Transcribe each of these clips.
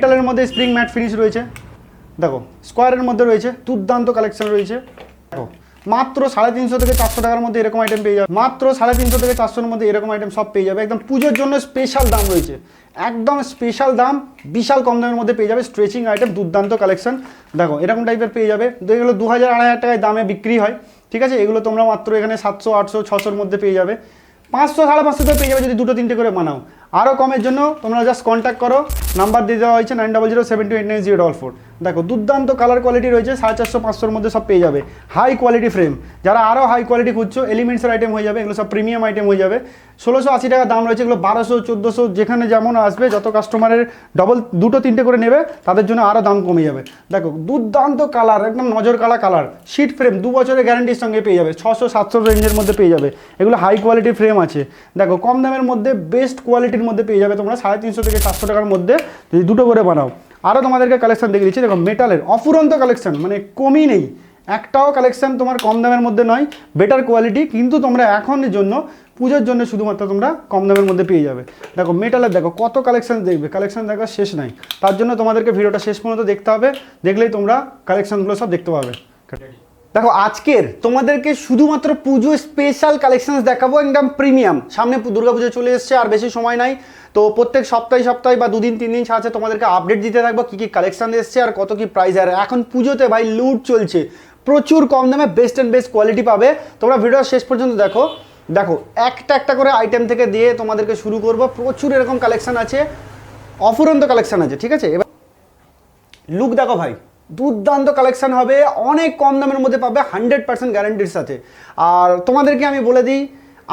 মেটালের মধ্যে spring mat finish রয়েছে। দেখো স্কোয়ারের মধ্যে রয়েছে, দুর্দান্ত কালেকশন রয়েছে। দেখো, মাত্র সাড়ে তিনশো থেকে চারশো টাকার মধ্যে এরকম আইটেম পেয়ে যাবে। মাত্র সাড়ে তিনশো থেকে চারশোর মধ্যে এরকম আইটেম সব পেয়ে যাবে। একদম পুজোর জন্য স্পেশাল দাম রয়েছে। একদম স্পেশাল দাম, বিশাল কম দামের মধ্যে পেয়ে যাবে স্ট্রেচিং আইটেম দুর্দান্ত কালেকশন দেখো, এরকম টাইপের পেয়ে যাবে। তো এগুলো দু হাজার আড়াই হাজার টাকায় দামে বিক্রি হয়। ঠিক আছে? এগুলো তোমরা মাত্র এখানে সাতশো, আটশো, ছশোর মধ্যে পেয়ে যাবে। পাঁচশো, সাড়ে পাঁচশোতে পেয়ে যাবে যদি দুটো, তিনটে করে বানাও। আরও কমের জন্য তোমরা জাস্ট কন্ট্যাক্ট করো। নাম্বার দিয়ে দেওয়া হয়েছে nine double zero seven two eight nine zero double four দেখো, দুর্দান্ত কালার কোয়ালিটি রয়েছে, সাড়ে চারশো পাঁচশোর মধ্যে সব পেয়ে যাবে। হাই কোয়ালিটি ফ্রেম যারা আরও হাই কোয়ালিটি খুঁজছো এলিমেন্টসের আইটেম হয়ে যাবে, এগুলো সব প্রিমিয়াম আইটেম হয়ে যাবে। ষোলোশো আশি টাকা দাম রয়েছে, এগুলো বারোশো, চোদ্দোশো, যেখানে যেমন আসবে, যত কাস্টমারের ডবল দুটো, তিনটে করে নেবে, তাদের জন্য আরও দাম কমে যাবে। দেখো, দুর্দান্ত কালার একদম নজর কালা কালার শিট ফ্রেম দু বছরের গ্যারান্টির সঙ্গে পেয়ে যাবে, ছশো, সাতশো রেঞ্জের মধ্যে পেয়ে যাবে। এগুলো হাই কোয়ালিটি ফ্রেম আছে। দেখো, কম দামের মধ্যে বেস্ট কোয়ালিটির মধ্যে পেয়ে যাবে তোমরা সাড়ে তিনশো থেকে চারশো টাকার মধ্যে যদি দুটো করে বানাও আরও তোমাদেরকে কালেকশন দেখে দিচ্ছি দেখো মেটালের অফুরন্ত কালেকশন মানে কমই নেই একটাও কালেকশন তোমার কম দামের মধ্যে নয় বেটার কোয়ালিটি কিন্তু তোমরা এখনের জন্য পুজোর জন্য শুধুমাত্র তোমরা কম দামের মধ্যে পেয়ে যাবে দেখো মেটালের দেখো কত কালেকশন দেখবে কালেকশন দেখার শেষ নাই তার জন্য তোমাদেরকে ভিডিওটা শেষ পর্যন্ত দেখতে হবে দেখলেই তোমরা কালেকশনগুলো সব দেখতে পাবে দেখো, আজকের তোমাদেরকে শুধুমাত্র পুজো স্পেশাল কালেকশনস দেখাবো, একদম প্রিমিয়াম সামনে দুর্গাপুজো চলে এসছে, আর বেশি সময় নাই। তো প্রত্যেক সপ্তাহে সপ্তাহে বা দুদিন, তিন দিন ছাড়ছে তোমাদেরকে আপডেট দিতে থাকব, কী কী কালেকশন এসছে আর কত কী প্রাইস আর এখন পুজোতে ভাই লুট চলছে। প্রচুর কম দামে বেস্ট অ্যান্ড বেস্ট কোয়ালিটি পাবে। তোমরা ভিডিও শেষ পর্যন্ত দেখো। দেখো, একটা একটা করে আইটেম থেকে দিয়ে তোমাদেরকে শুরু করব। প্রচুর এরকম কালেকশন আছে। অফুরন্ত কালেকশন আছে, ঠিক আছে? এবার লুক দেখো ভাই। দুর্দান্ত কালেকশান হবে, অনেক কম দামের মধ্যে পাবে হান্ড্রেড পার্সেন্ট গ্যারান্টির সাথে। আর তোমাদেরকে আমি বলে দিই,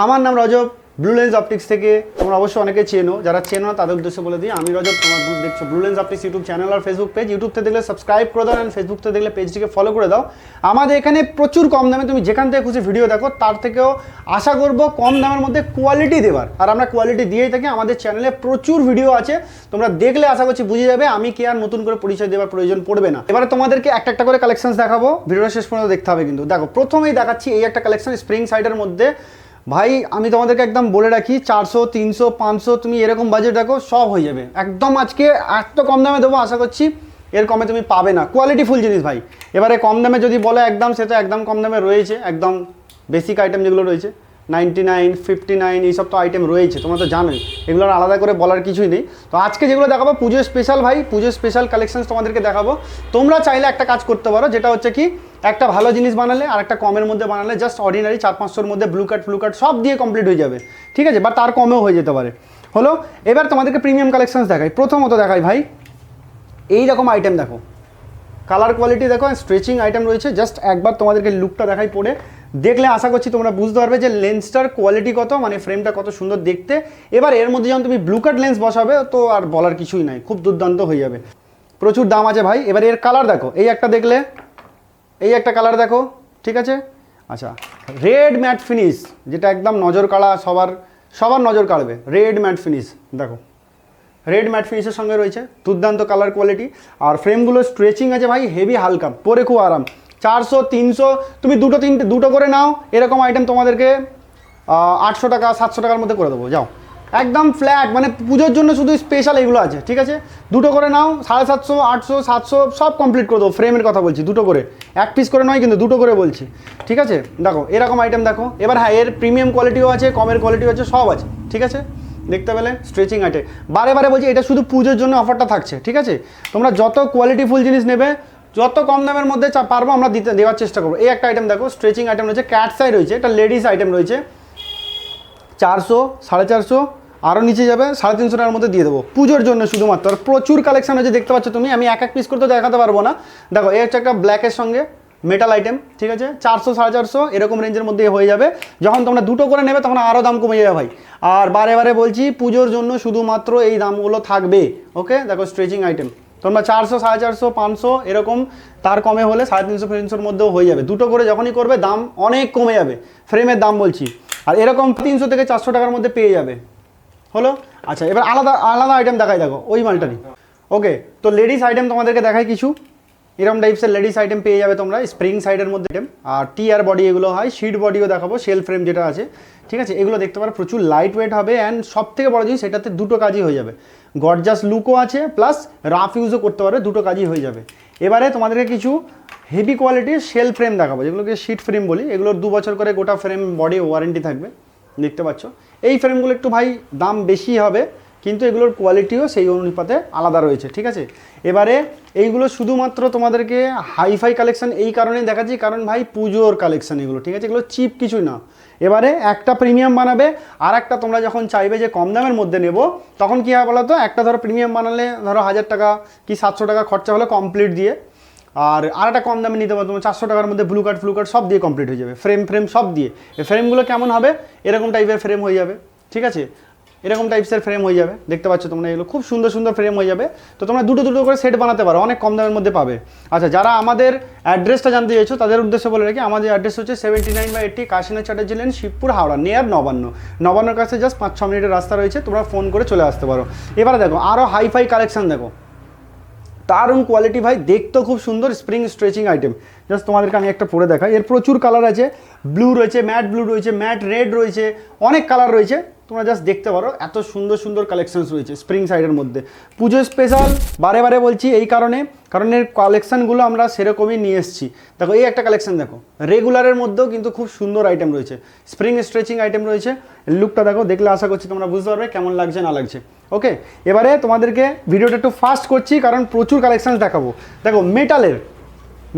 আমার নাম রজব ব্লু লেন্স অপটিক্স থেকে তোমরা অবশ্যই অনেকে চেনো, যারা চেনো না তাদের উদ্দেশ্যে বলে দিই, আমি রজব, তোমার দেখছ blue lens optics YouTube channel আর ফেসবুক পেজ ইউটিউব থেকে দেখলে সাবস্ক্রাইব করে দাও অ্যান্ড ফেসবুক থেকে দেখলে পেজটিকে ফলো করে দাও। আমাদের এখানে প্রচুর কম দামে তুমি যেখান থেকে খুশি ভিডিও দেখো, তার থেকেও আশা করব কম দামের মধ্যে কোয়ালিটি দেওয়ার আর আমরা কোয়ালিটি দিয়েই থাকি, আমাদের চ্যানেলে প্রচুর ভিডিও আছে, তোমরা দেখলে আশা করছি বুঝে যাবে, আমি কি আর নতুন করে পরিচয় দেওয়ার প্রয়োজন পড়বে না। এবারে তোমাদেরকে একটা একটা করে কালেকশন দেখাবো ভিডিওটা শেষ পর্যন্ত দেখতে হবে কিন্তু। দেখো, প্রথমেই দেখাচ্ছি এই একটা কালেকশন স্প্রিং সাইডের মধ্যে। ভাই, আমি তোমাদেরকে একদম বলে রাখি, চারশো, তিনশো, পাঁচশো, তুমি এরকম বাজেট রাখো সব হয়ে যাবে। একদম আজকে এত কম দামে দেবো, আশা করছি এর কমে তুমি পাবে না। কোয়ালিটি ফুল জিনিস ভাই। এবারে কম দামে যদি বলে, একদম সেটা একদম কম দামে রয়েছে, একদম বেসিক আইটেম যেগুলো রয়েছে নাইনটি নাইন, ফিফটি নাইন তো আইটেম রয়েছে, তোমরা তো জানোই। এগুলো আর আলাদা করে বলার কিছুই নেই। তো আজকে যেগুলো দেখাবো পুজো স্পেশাল ভাই পুজো স্পেশাল কালেকশন তোমাদেরকে দেখাবো। তোমরা চাইলে একটা কাজ করতে পারো, যেটা হচ্ছে কি, একটা ভালো জিনিস বানালে আর একটা কমের মধ্যে বানালে জাস্ট অর্ডিনারি চার পাঁচশোর মধ্যে ব্লু কার্ড ফ্লু কার্ড সব দিয়ে কমপ্লিট হয়ে যাবে। ঠিক আছে? বা তার কমেও হয়ে যেতে পারে। হলো, এবার তোমাদেরকে প্রিমিয়াম কালেকশনস দেখাই। প্রথমত দেখাই ভাই এই রকম আইটেম দেখো। কালার কোয়ালিটি দেখো স্ট্রেচিং আইটেম রয়েছে। জাস্ট একবার তোমাদেরকে লুকটা দেখাই পড়ে। দেখলে আশা করছি তোমরা বুঝতে পারবে যে লেন্সটার কোয়ালিটি কত মানে ফ্রেমটা কত সুন্দর দেখতে। এবার এর মধ্যে যখন তুমি ব্লু কাট লেন্স বসাবে, তো আর বলার কিছুই নাই, খুব দুর্দান্ত হয়ে যাবে। প্রচুর দাম আছে ভাই। এবার এর কালার দেখো। এই একটা দেখলে? এই একটা কালার দেখো, ঠিক আছে? আচ্ছা রেড ম্যাট ফিনিশ যেটা একদম নজর কাড়া, সবার সবার নজর কাড়বে। রেড ম্যাট ফিনিশ দেখো। রেড ম্যাট ফিনিশের সঙ্গে রয়েছে, দুর্দান্ত কালার কোয়ালিটি আর ফ্রেমগুলো স্ট্রেচিং আছে ভাই হেভি হালকা, পরে খুব আরাম। চারশো, তিনশো, তুমি দুটো, তিনটে, দুটো করে নাও, এরকম আইটেম তোমাদেরকে আটশো টাকা, সাতশো টাকার মধ্যে করে দেবো, যাও। একদম ফ্ল্যাট মানে পুজোর জন্য শুধু স্পেশাল এগুলো আছে, ঠিক আছে? দুটো করে নাও, সাড়ে সাতশো, আটশো, সাতশো, সব কমপ্লিট করে দেবো ফ্রেমের কথা বলছি, দুটো করে। এক পিস করে নয়, কিন্তু দুটো করে বলছি, ঠিক আছে? দেখো, এরকম আইটেম দেখো। এবার হ্যাঁ এর প্রিমিয়াম কোয়ালিটিও আছে, কমের কোয়ালিটিও আছে, সব আছে, ঠিক আছে? দেখতে পেলে? স্ট্রেচিং আইটে বারে বারে বলছি, এটা শুধু পুজোর জন্য অফারটা থাকছে, ঠিক আছে? তোমরা যত কোয়ালিটিফুল জিনিস নেবে যত কম দামের মধ্যে চা- পারব, আমরা দিতে দেওয়ার চেষ্টা করব। এই একটা আইটেম দেখো স্ট্রেচিং আইটেম রয়েছে ক্যাট সাই রয়েছে, একটা লেডিস আইটেম রয়েছে। চারশো, সাড়ে চারশো আরও নিচে যাবে, সাড়ে তিনশো টাকার মধ্যে দিয়ে দেবো। পুজোর জন্য শুধুমাত্র। প্রচুর কালেকশন হয়েছে দেখতে পাচ্ছ তুমি? আমি এক এক পিস করে তো দেখাতে পারব না। দেখো, এই হচ্ছে একটা ব্ল্যাকের সঙ্গে মেটাল আইটেম ঠিক আছে? চারশো, সাড়ে চারশো, এরকম রেঞ্জের মধ্যে হয়ে যাবে। যখন তোমরা দুটো করে নেবে, তখন আরও দাম কমে যাবে ভাই। আর বারে বারে বলছি, পুজোর জন্য শুধুমাত্র এই দামগুলো থাকবে। ওকে দেখো স্ট্রেচিং আইটেম তোমরা চারশো, সাড়ে চারশো, পাঁচশো এরকম তার কমে হলে সাড়ে তিনশো তিনশোর মধ্যেও হয়ে যাবে। দুটো করে যখনই করবে, দাম অনেক কমে যাবে। ফ্রেমের দাম বলছি। আর এরকম তিনশো থেকে চারশো টাকার মধ্যে পেয়ে যাবে। হলো? আচ্ছা এবার আলাদা আলাদা আইটেম দেখাই, দেখো, ওই মালটারই ওকে তো লেডিস আইটেম তোমাদেরকে দেখাই কিছু। এরকম টাইপসের লেডিস আইটেম পেয়ে যাবে তোমরা স্প্রিং সাইডের মধ্যে আইটেম আর টি আর বডি এগুলো হয় শিট বডিও দেখাবো সেল ফ্রেম যেটা আছে। ঠিক আছে? এগুলো দেখতে পারো, প্রচুর লাইট ওয়েট হবে অ্যান্ড সব থেকে বড় জিনিস, এটাতে দুটো কাজই হয়ে যাবে। গরজাস লুকও আছে প্লাস রাফ ইউজও করতে পারবে, দুটো কাজই হয়ে যাবে। এবারে তোমাদেরকে কিছু হেভি কোয়ালিটির সেল ফ্রেম দেখাবো, যেগুলোকে শিট ফ্রেম বলি। এগুলোর দু বছর করে গোটা ফ্রেম বডি ওয়ারেন্টি থাকবে, দেখতে পাচ্ছ। এই ফ্রেমগুলো একটু ভাই দাম বেশি হবে কিন্তু এগুলোর কোয়ালিটিও সেই অনুপাতে আলাদা রয়েছে, ঠিক আছে? এবারে এইগুলো শুধুমাত্র তোমাদেরকে হাইফাই কালেকশান এই কারণেই দেখাচ্ছি, কারণ ভাই পুজোর কালেকশান এগুলো, ঠিক আছে? এগুলো চিপ কিছুই না। এবারে একটা প্রিমিয়াম বানাবে আর একটা তোমরা যখন চাইবে যে কম দামের মধ্যে নেব, তখন কী হয় বলো তো একটা ধরো প্রিমিয়াম বানালে ধরো হাজার টাকা কি সাতশো টাকা খরচা হলো কমপ্লিট দিয়ে, আর আর একটা কম দামে নিতে পারো তোমার চারশো টাকার মধ্যে ব্লু কার্ড ফ্লু কার্ড সব দিয়ে কমপ্লিট হয়ে যাবে ফ্রেম ফ্রেম সব দিয়ে। ফ্রেমগুলো কেমন হবে? এরকম টাইপের ফ্রেম হয়ে যাবে, ঠিক আছে? এরকম টাইপসের ফ্রেম হয়ে যাবে। দেখতে পাচ্ছ তোমরা এগুলো। খুব সুন্দর সুন্দর ফ্রেম হয়ে যাবে। তো তোমরা দুটো দুটো করে সেট বানাতে পারো। অনেক কম দামের মধ্যে পাবে। আচ্ছা যারা আমাদের অ্যাড্রেসটা জানতে চাইছো, তাদের উদ্দেশ্যে বলে রাখি, আমাদের অ্যাড্রেস হচ্ছে সেভেন্টি নাইন বা এইটটি কাশিনা চ্যাটার্জি লেন শিবপুর হাওড়া নিয়ার নবান্ন। নবান্নর কাছে জাস্ট পাঁচ, ছ মিনিটের রাস্তা রয়েছে। তোমরা ফোন করে চলে আসতে পারো। এবারে দেখো আরও হাইফাই কালেকশন দেখো। দারুণ কোয়ালিটি ভাই। দেখতেও খুব সুন্দর স্প্রিং স্ট্রেচিং আইটেম জাস্ট তোমাদেরকে আমি একটা পরে দেখাই। এর প্রচুর কালার আছে। ব্লু রয়েছে ম্যাট ব্লু রয়েছে ম্যাট রেড রয়েছে, অনেক কালার রয়েছে। তোমরা জাস্ট দেখতে পারো, এত সুন্দর সুন্দর কালেকশানস রয়েছে স্প্রিং সাইডের মধ্যে। পুজো স্পেশাল বারে বারে বলছি এই কারণে, কারণ এর কালেকশনগুলো আমরা সেরকমই নিয়ে এসেছি। দেখো, এই একটা কালেকশান দেখো রেগুলারের মধ্যেও কিন্তু খুব সুন্দর আইটেম রয়েছে। স্প্রিং স্ট্রেচিং আইটেম রয়েছে। লুকটা দেখো, দেখলে আশা করছি তোমরা বুঝতে পারবে কেমন লাগছে, না লাগছে। ওকে এবারে তোমাদেরকে ভিডিওটা একটু ফাস্ট করছি, কারণ প্রচুর কালেকশন দেখাবো। দেখো মেটালের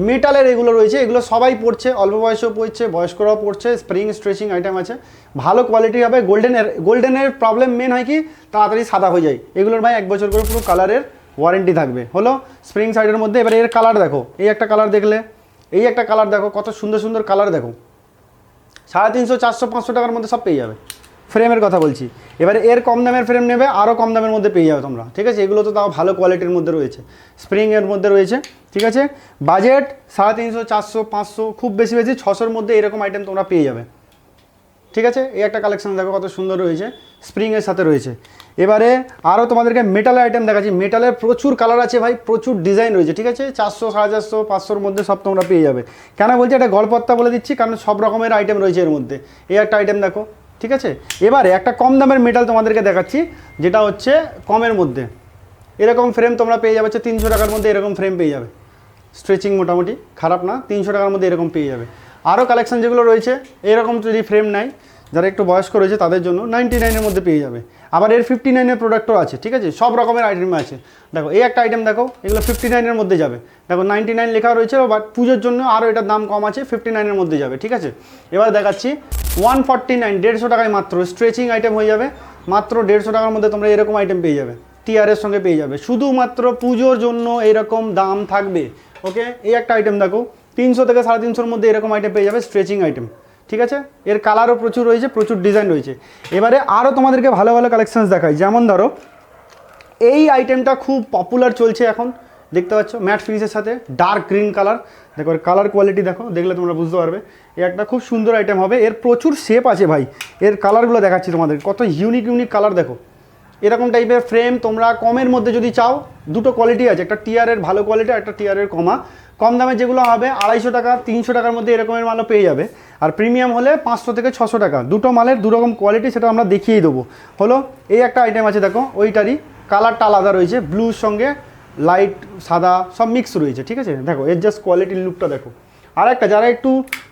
মেটালের এগুলো রয়েছে, এগুলো সবাই পড়ছে, অল্প বয়সেও পড়ছে, বয়স্করাও পড়ছে স্প্রিং স্ট্রেচিং আইটেম আছে। ভালো কোয়ালিটি হবে গোল্ডেনের গোল্ডেনের প্রবলেম মেন হয় কি? তাড়াতাড়ি সাদা হয়ে যায়। এগুলোর ভাই এক বছর করে পুরো কালারের ওয়ারেন্টি থাকবে। হলো স্প্রিং সাইডের মধ্যে, এবারে এর কালার দেখো। এই একটা কালার দেখলে, এই একটা কালার দেখো, কত সুন্দর সুন্দর কালার দেখো। সাড়ে তিনশো, চারশো, পাঁচশো টাকার মধ্যে সব পেয়ে যাবে। ফ্রেমের কথা বলছি। এবারে এর কম দামের ফ্রেম নেবে আরও কম দামের মধ্যে পেয়ে যাবে তোমরা, ঠিক আছে? এগুলো তো তাও ভালো কোয়ালিটির মধ্যে রয়েছে। স্প্রিংয়ের মধ্যে রয়েছে, ঠিক আছে? বাজেট সাড়ে তিনশো, চারশো, পাঁচশো, খুব বেশি বেশি ছশোর মধ্যে এরকম আইটেম তোমরা পেয়ে যাবে। ঠিক আছে? এই একটা কালেকশন দেখো কত সুন্দর রয়েছে। স্প্রিংয়ের সাথে রয়েছে। এবারে আরও তোমাদেরকে মেটালের আইটেম দেখাচ্ছি। মেটালের প্রচুর কালার আছে ভাই, প্রচুর ডিজাইন রয়েছে, ঠিক আছে? চারশো, সাড়ে চারশো, পাঁচশোর মধ্যে সব তোমরা পেয়ে যাবে। কেন বলছি? একটা গল্পত্তা বলে দিচ্ছি, কারণ সব রকমের আইটেম রয়েছে এর মধ্যে। এই একটা আইটেম দেখো। ঠিক আছে? এবারে একটা কম দামের মেটাল তোমাদেরকে দেখাচ্ছি, যেটা হচ্ছে কমের মধ্যে। এরকম ফ্রেম তোমরা পেয়ে যাবে হচ্ছে তিনশো টাকার মধ্যে এরকম ফ্রেম পেয়ে যাবে। স্ট্রেচিং মোটামুটি, খারাপ না, তিনশো টাকার মধ্যে এরকম পেয়ে যাবে। আরও কালেকশান যেগুলো রয়েছে, এরকম যদি ফ্রেম নেয় যারা একটু বয়স্ক রয়েছে তাদের জন্য নাইনটি নাইনের মধ্যে পেয়ে যাবে। আবার এর ফিফটি নাইনের প্রোডাক্টও আছে, ঠিক আছে? সব রকমের আইটেম আছে। দেখো, এই একটা আইটেম দেখো, এগুলো ফিফটি নাইনের মধ্যে যাবে। দেখো নাইনটি নাইন লেখা রয়েছে বাট পুজোর জন্য আরও এটার দাম কম আছে ফিফটি নাইনের মধ্যে যাবে, ঠিক আছে? এবার দেখাচ্ছি ওয়ান ফর্টি নাইন দেড়শো টাকায় মাত্র স্ট্রেচিং আইটেম হয়ে যাবে। মাত্র দেড়শো টাকার মধ্যে তোমরা এরকম আইটেম পেয়ে যাবে টিআরের সঙ্গে পেয়ে যাবে। শুধুমাত্র পুজোর জন্য এরকম দাম থাকবে ওকে এই একটা আইটেম দেখো, তিনশো থেকে সাড়ে তিনশোর মধ্যে এরকম আইটেম পেয়ে যাবে স্ট্রেচিং আইটেম ঠিক আছে? এর কালারও প্রচুর রয়েছে, প্রচুর ডিজাইন রয়েছে। এবারে আরও তোমাদেরকে ভালো ভালো কালেকশনস দেখাই। যেমন ধরো, এই আইটেমটা খুব পপুলার চলছে এখন। দেখতে পাচ্ছ ম্যাট ফিনিশের সাথে ডার্ক গ্রিন কালার দেখো কালার কোয়ালিটি দেখো, দেখলে তোমরা বুঝতে পারবে। এই একটা খুব সুন্দর আইটেম হবে। এর প্রচুর শেপ আছে ভাই। এর কালারগুলো দেখাচ্ছি তোমাদের কত ইউনিক ইউনিক কালার দেখো। এরকম টাইপের ফ্রেম তোমরা কমের মধ্যে যদি চাও, দুটো কোয়ালিটি আছে। একটা টিয়ারের ভালো কোয়ালিটি একটা টিয়ারের কমা। কম দামে যেগুলো হবে, আড়াইশো টাকা, তিনশো টাকার মধ্যে এরকমের মালও পেয়ে যাবে। আর প্রিমিয়াম হলে পাঁচশো থেকে ছশো টাকা। দুটো মালের দুরকম কোয়ালিটি সেটা আমরা দেখিয়েই দেবো। হলো, এই একটা আইটেম আছে দেখো, ওইটারই কালারটা আলাদা রয়েছে ব্লুর সঙ্গে লাইট সাদা, সব মিক্স রয়েছে, ঠিক আছে? দেখো, এর জাস্ট কোয়ালিটির লুকটা দেখো। আর একটা যারা একটু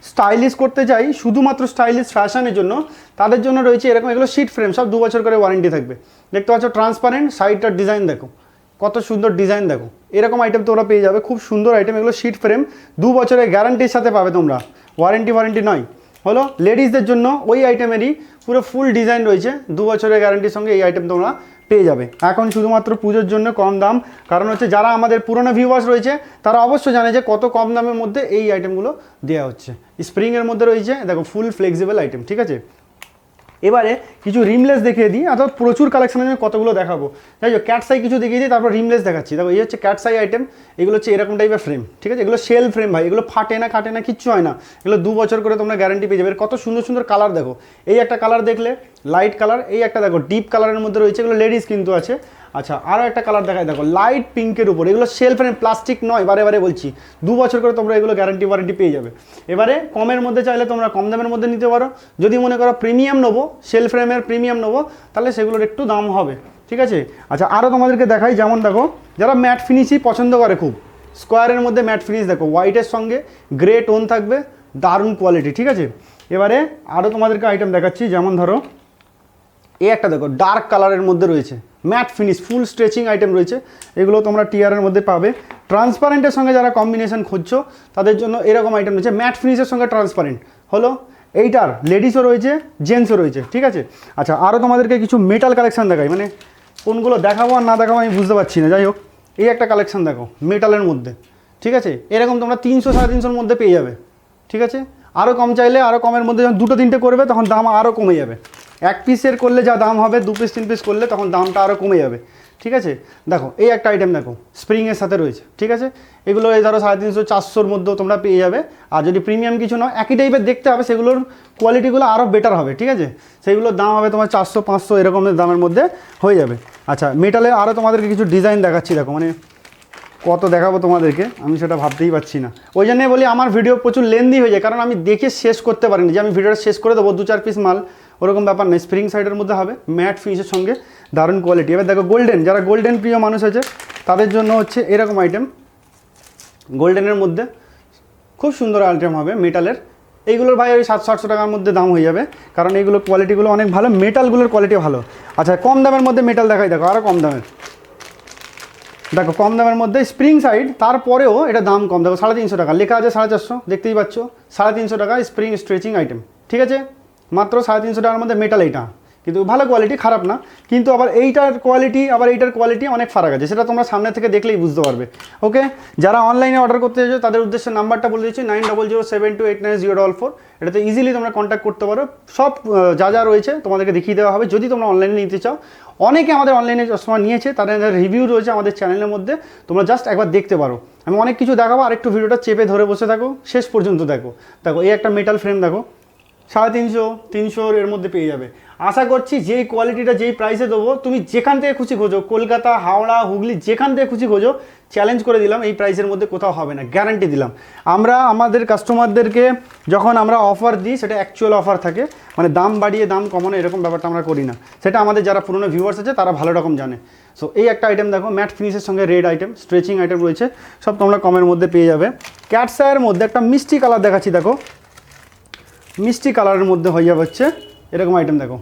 স্টাইলিশ করতে চাই, শুধুমাত্র স্টাইলিশ ফ্যাশনের জন্য, তাদের জন্য রয়েছে এরকম এগুলো শিট ফ্রেম সব দু বছর করে ওয়ারেন্টি থাকবে। দেখতে পাচ্ছ ট্রান্সপারেন্ট সাইডটার ডিজাইন দেখো। কত সুন্দর ডিজাইন দেখো। এরকম আইটেম তোমরা পেয়ে যাবে, খুব সুন্দর আইটেম এগুলো শিট ফ্রেম দু বছরের গ্যারান্টির সাথে পাবে তোমরা। ওয়ারেন্টি ওয়ারেন্টি নয়। হলো লেডিসদের জন্য ওই আইটেমেরই পুরো ফুল ডিজাইন রয়েছে, দু বছরের গ্যারান্টির সঙ্গে এই আইটেম তোমরা পেয়ে যাবে। এখন শুধুমাত্র পুজোর জন্য কম দাম, কারণ হচ্ছে যারা আমাদের পুরনো ভিউয়ার্স রয়েছে, তারা অবশ্যই জানে যে কত কম দামের মধ্যে এই আইটেমগুলো দেওয়া হচ্ছে। স্প্রিংয়ের মধ্যে রয়েছে, দেখো ফুল ফ্লেক্সিবল আইটেম ঠিক আছে? এবারে কিছু রিমলেস দেখিয়ে দিই, অর্থাৎ প্রচুর কালেকশন আমি কতগুলো দেখাবো। যাই হোক ক্যাট সাই কিছু দেখিয়ে দিই, তারপর রিমলেস দেখাচ্ছি। দেখো, এই হচ্ছে ক্যাট সাই আইটেম এগুলো হচ্ছে এরকম টাইপের ফ্রেম ঠিক আছে? এগুলো সেল ফ্রেম ভাই, এগুলো ফাটে না, খাটে না, কিচ্ছু হয় না। এগুলো দু বছর করে তোমরা গ্যারান্টি পেয়ে যাবে। কত সুন্দর সুন্দর কালার দেখো। এই একটা কালার দেখলে লাইট কালার এই একটা দেখো ডিপ কালারের মধ্যে রয়েছে, এগুলো লেডিস কিন্তু আছে। আচ্ছা আরও একটা কালার দেখায় দেখো লাইট পিঙ্কের উপর। এগুলো সেলফ ফ্রেম প্লাস্টিক নয়, বারে বারে বলছি। দু বছর করে তোমরা এগুলো গ্যারান্টি ওয়ারেন্টি পেয়ে যাবে। এবারে কমের মধ্যে চাইলে তোমরা কম দামের মধ্যে নিতে পারো। যদি মনে করো প্রিমিয়াম নেব সেলফ ফ্রেমের প্রিমিয়াম নেব, তাহলে সেগুলোর একটু দাম হবে। ঠিক আছে? আচ্ছা আরও তোমাদেরকে দেখাই, যেমন দেখো, যারা ম্যাট ফিনিশই পছন্দ করে খুব স্কোয়ারের মধ্যে ম্যাট ফিনিশ দেখো হোয়াইটের সঙ্গে গ্রে টোন থাকবে, দারুণ কোয়ালিটি ঠিক আছে? এবারে আরও তোমাদেরকে আইটেম দেখাচ্ছি, যেমন ধরো এই একটা দেখো ডার্ক কালারের মধ্যে রয়েছে। Matte finish full stretching item রয়েছে। এগুলো তোমরা টিয়ারের মধ্যে পাবে। ট্রান্সপারেন্টের সঙ্গে যারা কম্বিনেশন খুঁজছো, তাদের জন্য এরকম আইটেম রয়েছে। ম্যাট ফিনিশের সঙ্গে ট্রান্সপারেন্ট হলো? এইটার লেডিসও রয়েছে জেন্টসও রয়েছে, ঠিক আছে? আচ্ছা আরও তোমাদেরকে কিছু মেটাল কালেকশন দেখাই। মানে কোনগুলো দেখাবো আর না দেখাবো আমি বুঝতে পারছি না। যাই হোক এই একটা কালেকশন দেখো মেটালের মধ্যে। ঠিক আছে? এরকম তোমরা তিনশো, সাড়ে তিনশোর মধ্যে পেয়ে যাবে। ঠিক আছে? আরও কম চাইলে আরও কমের মধ্যে যখন দুটো, তিনটে করবে, তখন দাম আরও কমে যাবে। এক পিসের করলে যা দাম হবে, দু পিস তিন পিস করলে তখন দামটা আরও কমে যাবে। ঠিক আছে? দেখো, এই একটা আইটেম দেখো স্প্রিংয়ের সাথে রয়েছে, ঠিক আছে? এগুলো এই ধরো সাড়ে তিনশো, চারশোর মধ্যেও তোমরা পেয়ে যাবে। আর যদি প্রিমিয়াম কিছু নাও, একই টাইপের দেখতে হবে, সেগুলোর কোয়ালিটিগুলো আরও বেটার হবে, ঠিক আছে? সেইগুলোর দাম হবে তোমার চারশো, পাঁচশো এরকমের দামের মধ্যে হয়ে যাবে। আচ্ছা মেটালে আরও তোমাদেরকে কিছু ডিজাইন দেখাচ্ছি, দেখো মানে কত দেখাবো তোমাদেরকে, আমি সেটা ভাবতেই পারছি না। ওই জন্যে বলি, আমার ভিডিও প্রচুর লেন্দি হয়ে যায়, কারণ আমি দেখে শেষ করতে পারিনি, যে আমি ভিডিওটা শেষ করে দেবো, দু চার পিস মাল। ওরকম ব্যাপার নেই। স্প্রিং সাইডের মধ্যে হবে ম্যাট ফিনিশের সঙ্গে দারুণ কোয়ালিটি এবার দেখো গোল্ডেন যারা গোল্ডেন প্রিয় মানুষ আছে, তাদের জন্য হচ্ছে এরকম আইটেম গোল্ডেনের মধ্যে খুব সুন্দর আইটেম হবে মেটালের এইগুলোর ভাই ওই সাতশো, আটশো টাকার মধ্যে দাম হয়ে যাবে। কারণ এইগুলোর কোয়ালিটিগুলো অনেক ভালো মেটালগুলোর কোয়ালিটি ভালো। আচ্ছা কম দামের মধ্যে মেটাল দেখাই, দেখো আরও কম দামের। দেখো, কম দামের মধ্যে স্প্রিং সাইড তারপরেও এটা দাম কম। দেখো, সাড়ে তিনশো টাকা। লেখা আছে সাড়ে চারশো, দেখতেই পাচ্ছ। সাড়ে তিনশো টাকা স্প্রিং স্ট্রেচিং আইটেম ঠিক আছে? মাত্র সাড়ে তিনশো টাকার মধ্যে মেটাল এইটা। কিন্তু ভালো কোয়ালিটি খারাপ না। কিন্তু আবার এইটার কোয়ালিটি আবার এইটার কোয়ালিটি অনেক ফারাক আছে। সেটা তোমরা সামনে থেকে দেখলেই বুঝতে পারবে। ওকে যারা অনলাইনে অর্ডার করতে চাইছো, তাদের উদ্দেশ্যে নাম্বারটা বলে দিচ্ছি nine double zero seven two eight nine zero double four এটাতে ইজিলি তোমরা কন্ট্যাক্ট করতে পারো। সব যা যা রয়েছে তোমাদেরকে দেখিয়ে দেওয়া হবে। যদি তোমরা অনলাইনে নিতে চাও, অনেকে আমাদের অনলাইনে চশমা নিয়েছে, তাদের রিভিউ রয়েছে আমাদের চ্যানেলের মধ্যে। তোমরা জাস্ট একবার দেখতে পারো। আমি অনেক কিছু দেখাবো আর একটু ভিডিওটা চেপে ধরে বসে থাকো। শেষ পর্যন্ত দেখো। দেখো, এই একটা মেটাল ফ্রেম দেখো। সাড়ে তিনশো, তিনশোর এর মধ্যে পেয়ে যাবে। আশা করছি যেই কোয়ালিটিটা যেই প্রাইসে দেবো, তুমি যেখান থেকে খুশি খোঁজো, কলকাতা, হাওড়া, হুগলি, যেখান থেকে খুশি খোঁজো চ্যালেঞ্জ করে দিলাম, এই প্রাইসের মধ্যে কোথাও হবে না গ্যারান্টি দিলাম। আমরা, আমাদের কাস্টমারদেরকে যখন আমরা অফার দিই, সেটা অ্যাকচুয়াল অফার থাকে মানে দাম বাড়িয়ে দাম কমানো এরকম ব্যাপারটা আমরা করি না। সেটা আমাদের যারা পুরনো ভিউয়ার্স আছে, তারা ভালো রকম জানে। সো এই একটা আইটেম দেখো ম্যাট ফিনিশের সঙ্গে রেড আইটেম স্ট্রেচিং আইটেম রয়েছে, সব তোমরা কমের মধ্যে পেয়ে যাবে। ক্যাটসায়ের মধ্যে একটা মিষ্টি কালার দেখাচ্ছি, দেখো। মিষ্টি কালারের মধ্যে হয়ে যাবে হচ্ছে এরকম আইটেম দেখো।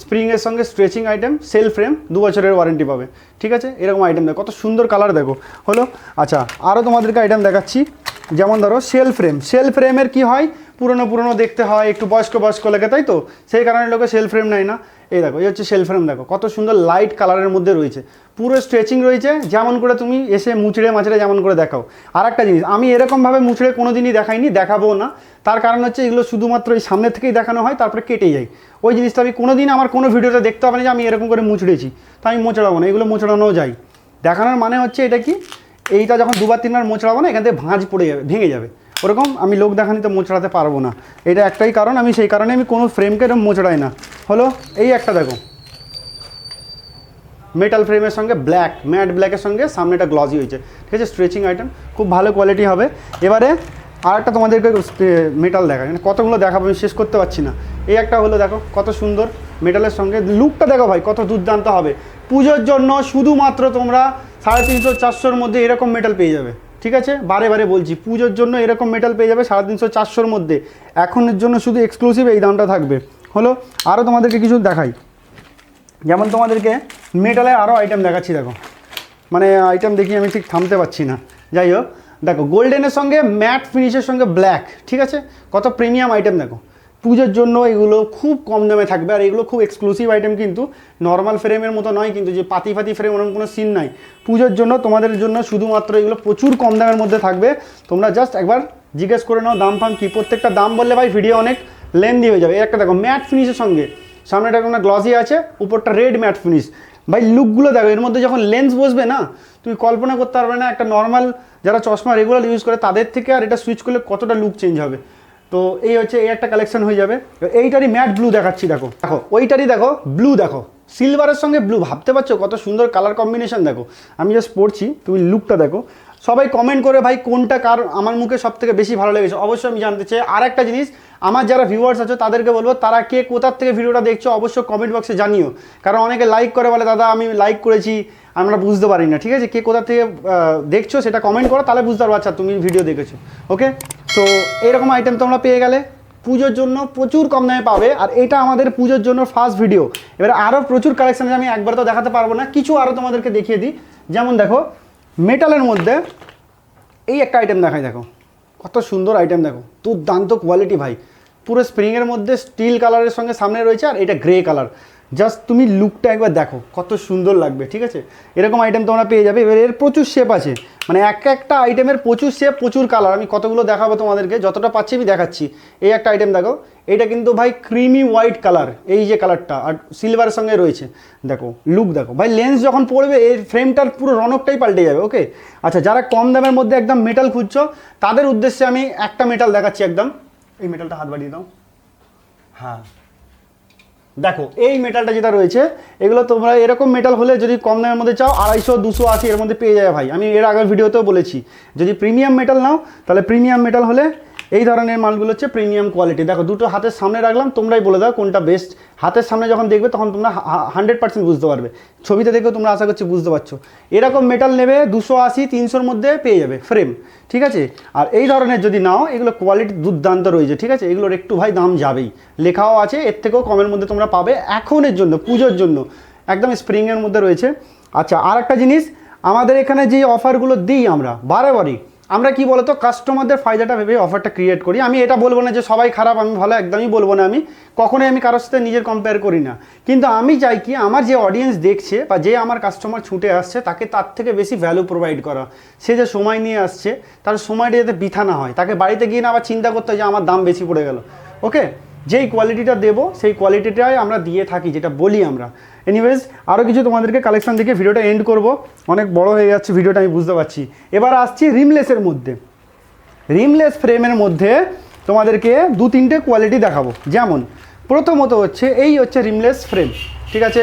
স্প্রিংয়ের সঙ্গে স্ট্রেচিং আইটেম সেল ফ্রেম দু বছরের ওয়ারেন্টি পাবে। ঠিক আছে? এরকম আইটেম দেখো। কত সুন্দর কালার দেখো। হলো? আচ্ছা আরও তোমাদেরকে আইটেম দেখাচ্ছি। যেমন ধরো সেল ফ্রেম সেল ফ্রেমের কি হয়? পুরনো পুরনো দেখতে হয়, একটু বয়স্ক বয়স্ক লাগে, তাই তো? সেই কারণে লোকে সেল ফ্রেম নেয় না। এই দেখো, এই হচ্ছে সেল ফ্রেম দেখো। কত সুন্দর লাইট কালারের মধ্যে রয়েছে। পুরো স্ট্রেচিং রয়েছে, যেমন করে তুমি এসে মুচড়ে মাচড়ে যেমন করে দেখাও। আর একটা জিনিস, আমি এরকমভাবে মুচড়ে কোনো দিনই দেখাইনি, দেখাবো না। তার কারণ হচ্ছে এগুলো শুধুমাত্র এই সামনে থেকেই দেখানো হয়, তারপরে কেটে যায়। ওই জিনিসটা আমি কোনো দিন আমার কোনো ভিডিওতে দেখতে হবে না যে আমি এরকম করে মুচড়েছি। তো আমি মোচড়াবো না, এগুলো মোচড়ানো যায়। দেখানোর মানে হচ্ছে এটা কি? এইটা যখন দুবার তিনবার মোচড়াবো না, এখান থেকে ভাঁজ পড়ে যাবে, ভেঙে যাবে। ওরকম আমি লোক দেখানিতে মোচড়াতে পারব না। এটা একটাই কারণ, আমি সেই কারণে আমি কোনো ফ্রেমকে এরকম মোচড়াই না। হলো, এই একটা দেখো। মেটাল ফ্রেমের সঙ্গে ব্ল্যাক ম্যাট ব্ল্যাকের সঙ্গে সামনেটা গ্লজি হয়েছে। ঠিক আছে স্ট্রেচিং আইটেম খুব ভালো কোয়ালিটি হবে। এবারে আর একটা তোমাদেরকে মেটাল দেখা মানে কতগুলো দেখাবো আমি শেষ করতে পারছি না। এই একটা হলো দেখো, কত সুন্দর মেটালের সঙ্গে। লুকটা দেখো ভাই, কত দুর্দান্ত হবে। পুজোর জন্য শুধুমাত্র তোমরা সাড়ে তিনশো, চারশোর মধ্যে এরকম মেটাল পেয়ে যাবে। ঠিক আছে? বারে বারে বলছি, পুজোর জন্য এরকম মেটাল পেয়ে যাবে সাড়ে তিনশো চারশোর মধ্যে। এখনের জন্য শুধু এক্সক্লুসিভ এই দামটা থাকবে। হলো আরও তোমাদেরকে কিছু দেখাই। যেমন তোমাদেরকে মেটালে আরও আইটেম দেখাচ্ছি, দেখো। মানে আইটেম দেখি আমি ঠিক থামতে পারছি না। যাই হোক, দেখো গোল্ডেনের সঙ্গে ম্যাট ফিনিশের সঙ্গে ব্ল্যাক ঠিক আছে? কত প্রিমিয়াম আইটেম দেখো। পুজোর জন্য এগুলো খুব কম দামে থাকবে, আর এগুলো খুব এক্সক্লুসিভ আইটেম কিন্তু নর্মাল ফ্রেমের মতো নয়, কিন্তু যে পাতি ফাতি ফ্রেম ওরকম কোনো সিন নাই। পুজোর জন্য তোমাদের জন্য শুধুমাত্র এগুলো প্রচুর কম দামের মধ্যে থাকবে। তোমরা জাস্ট একবার জিজ্ঞেস করে নাও, দাম ফাম কী? প্রত্যেকটা দাম বললে ভাই ভিডিও অনেক লেন্দি হয়ে যাবে। এই একটা দেখো ম্যাট ফিনিশের সঙ্গে। সামনেটা কোনো গ্লসি আছে, উপরটা রেড ম্যাট ফিনিশ ভাই লুকগুলো দেখো, এর মধ্যে যখন লেন্স বসবে না তুমি কল্পনা করতে পারবে না, একটা নর্মাল যারা চশমা রেগুলার ইউজ করে, তাদের থেকে আর এটা সুইচ করলে কতটা লুক চেঞ্জ হবে। তো এই হচ্ছে, এই একটা কালেকশন হয়ে যাবে। এইটারই ম্যাট ব্লু দেখাচ্ছি, দেখো। দেখো, ওইটারই দেখো ব্লু দেখো। সিলভারের সঙ্গে ব্লু ভাবতে পারছ কত সুন্দর কালার কম্বিনেশন দেখো। আমি জাস্ট পড়ছি, তুমি লুকটা দেখো। সবাই কমেন্ট করে, ভাই, কোনটা কার আমার মুখে সব থেকে বেশি ভালো লেগেছে। অবশ্যই আমি জানতে চাই। আর একটা জিনিস, আমার যারা ভিউয়ার্স আছে, তাদেরকে বলব, তারা কে কোথার থেকে ভিডিওটা দেখছ, অবশ্যই কমেন্ট বক্সে জানিও। কারণ অনেকে লাইক করে বলে, দাদা, আমি লাইক করেছি। আমরা বুঝতে পারি না, ঠিক আছে? কে কোথা থেকে দেখছ, সেটা কমেন্ট করো, তাহলে বুঝতে পারব আচ্ছা তুমি ভিডিও দেখেছ। ওকে তো এরকম আইটেম তোমরা পেয়ে গেলে পুজোর জন্য প্রচুর কম দামে পাবে, আর এটা আমাদের পুজোর জন্য ফার্স্ট ভিডিও এবার আরও প্রচুর কালেকশান আমি একবার তো দেখাতে পারব না, কিছু আরও তোমাদেরকে দেখিয়ে দিই। যেমন দেখো মেটালের মধ্যে এই একটা আইটেম দেখাই, দেখো। কত সুন্দর আইটেম দেখো। দুর্দান্ত কোয়ালিটি ভাই। পুরো স্প্রিংয়ের মধ্যে স্টিল কালারের সঙ্গে সামনে রয়েছে, আর এটা গ্রে কালার জাস্ট তুমি লুকটা একবার দেখো, কত সুন্দর লাগবে, ঠিক আছে? এরকম আইটেম তোমরা পেয়ে যাবে, এবার এর প্রচুর শেপ আছে। মানে এক একটা আইটেমের প্রচুর শেপ প্রচুর কালার আমি কতগুলো দেখাবো তোমাদেরকে, যতটা পাচ্ছি আমি দেখাচ্ছি। এই একটা আইটেম দেখো, এটা কিন্তু ভাই ক্রিমি হোয়াইট কালার এই যে কালারটা আর সিলভারের সঙ্গে রয়েছে। দেখো লুক দেখো, ভাই লেন্স যখন পড়বে এই ফ্রেমটার পুরো রনকটাই পাল্টে যাবে ওকে আচ্ছা যারা কম দামের মধ্যে একদম মেটাল খুঁজছো, তাদের উদ্দেশ্যে আমি একটা মেটাল দেখাচ্ছি একদম। এই মেটালটা হাত বাড়িয়ে দাও। হ্যাঁ। দেখো, এই মেটালটা যেটা রয়েছে, এগুলো তোমরা এরকম মেটাল হলে যদি কম দামের মধ্যে চাও, আড়াইশো, দুশো আশি এর মধ্যে পেয়ে যায় ভাই। আমি এর আগের ভিডিওতেও বলেছি, যদি প্রিমিয়াম মেটাল নাও, তাহলে প্রিমিয়াম মেটাল হলে এই ধরনের মালগুলো হচ্ছে প্রিমিয়াম কোয়ালিটি দেখো, দুটো হাতের সামনে রাখলাম, তোমরাই বলে দাও কোনটা বেস্ট হাতের সামনে যখন দেখবে, তখন তোমরা হান্ড্রেড পার্সেন্ট বুঝতে পারবে। ছবিতে দেখেও তোমরা আশা করছি বুঝতে পারছ। এরকম মেটাল নেবে দুশো আশি, তিনশোর মধ্যে পেয়ে যাবে ফ্রেম ঠিক আছে? আর এই ধরনের যদি নাও, এগুলো কোয়ালিটি দুর্দান্ত রয়েছে, ঠিক আছে? এগুলোর একটু ভাই দাম যাবেই। লেখাও আছে, এর থেকেও কমের মধ্যে তোমরা পাবে এখনের জন্য, পুজোর জন্য। একদম স্প্রিংয়ের মধ্যে রয়েছে। আচ্ছা আর একটা জিনিস, আমাদের এখানে যে অফারগুলো দিই আমরা বারে আমরা কি বলতো কাস্টমারদের ফায়দাটা ভেবে অফারটা ক্রিয়েট করি। আমি এটা বলব না যে সবাই খারাপ, আমি ভালো, একদমই বলব না আমি। কখনোই আমি কারোর সাথে নিজের কম্পেয়ার করি না। কিন্তু আমি চাই কি, আমার যে অডিয়েন্স দেখছে বা যে আমার কাস্টমার ছুটে আসছে, তাকে তার থেকে বেশি ভ্যালু প্রোভাইড করা। সে যে সময় নিয়ে আসছে, তার সময়টা যাতে বৃথা না হয়। তাকে বাড়িতে গিয়ে না আবার চিন্তা করতে হয় যে আমার দাম বেশি পড়ে গেল। ওকে যেই কোয়ালিটিটা দেবো, সেই কোয়ালিটিটাই আমরা দিয়ে থাকি, যেটা বলি আমরা। এনিওয়েজ আরও কিছু তোমাদেরকে কালেকশন দেখে ভিডিওটা এন্ড করব। অনেক বড় হয়ে যাচ্ছে ভিডিওটা, আমি বুঝতে পারছি। এবার আসছি রিমলেসের মধ্যে। রিমলেস ফ্রেমের মধ্যে তোমাদেরকে দু তিনটে কোয়ালিটি দেখাবো। যেমন, প্রথমত হচ্ছে, এই হচ্ছে রিমলেস ফ্রেম, ঠিক আছে?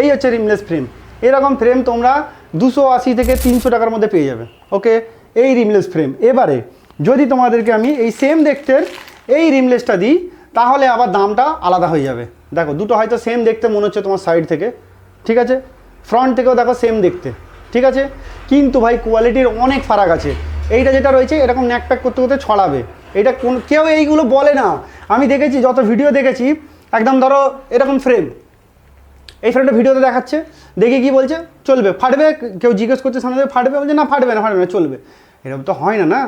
এই হচ্ছে রিমলেস ফ্রেম। এরকম ফ্রেম তোমরা দুশো আশি থেকে তিনশো টাকার মধ্যে পেয়ে যাবে, ওকে? এই রিমলেস ফ্রেম। এবারে, যদি তোমাদেরকে আমি এই সেম দেখতে এই রিমলেসটা দিই, তাহলে আবার দামটা আলাদা হয়ে যাবে। দেখো, দুটো হয়তো সেম দেখতে মনে হচ্ছে তোমার সাইড থেকে, ঠিক আছে? ফ্রন্ট থেকেও দেখো সেম দেখতে, ঠিক আছে? কিন্তু ভাই কোয়ালিটির অনেক ফারাক আছে। এইটা যেটা রয়েছে, এরকম ন্যাক প্যাক করতে করতে ছড়াবে। এটা কোন কেউ এইগুলো বলে না। আমি দেখেছি, যত ভিডিও দেখেছি, একদম ধরো এরকম ফ্রেম এই ফ্রেমটা ভিডিওতে দেখাচ্ছে, দেখে কি বলছে? চলবে, ফাটবে, কেউ জিজ্ঞেস করছে সামনে, ফাটবে, বলছে না, ফাটবে না ফাটবে না, চলবে। এরকম তো হয় না না?